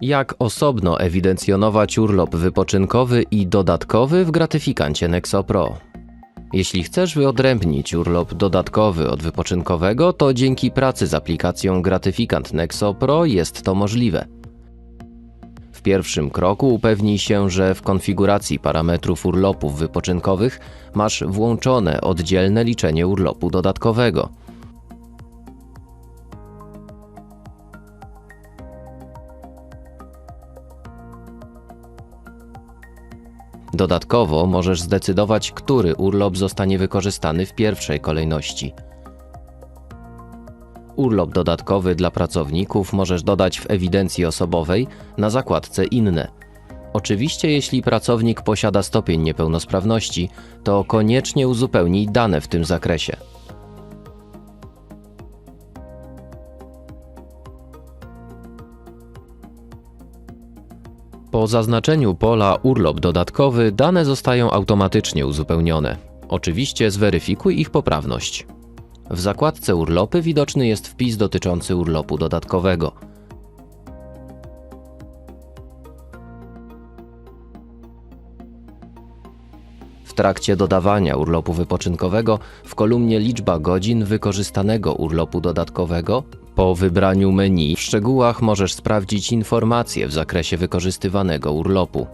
Jak osobno ewidencjonować urlop wypoczynkowy i dodatkowy w gratyfikancie Nexo Pro? Jeśli chcesz wyodrębnić urlop dodatkowy od wypoczynkowego, to dzięki pracy z aplikacją Gratyfikant Nexo Pro jest to możliwe. W pierwszym kroku upewnij się, że w konfiguracji parametrów urlopów wypoczynkowych masz włączone oddzielne liczenie urlopu dodatkowego. Dodatkowo możesz zdecydować, który urlop zostanie wykorzystany w pierwszej kolejności. Urlop dodatkowy dla pracowników możesz dodać w ewidencji osobowej na zakładce Inne. Oczywiście, jeśli pracownik posiada stopień niepełnosprawności, to koniecznie uzupełnij dane w tym zakresie. Po zaznaczeniu pola urlop dodatkowy dane zostają automatycznie uzupełnione. Oczywiście zweryfikuj ich poprawność. W zakładce urlopy widoczny jest wpis dotyczący urlopu dodatkowego. W trakcie dodawania urlopu wypoczynkowego w kolumnie liczba godzin wykorzystanego urlopu dodatkowego po wybraniu menu w szczegółach możesz sprawdzić informacje w zakresie wykorzystywanego urlopu.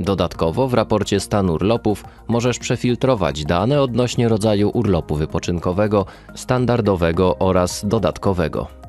Dodatkowo w raporcie stanu urlopów możesz przefiltrować dane odnośnie rodzaju urlopu wypoczynkowego, standardowego oraz dodatkowego.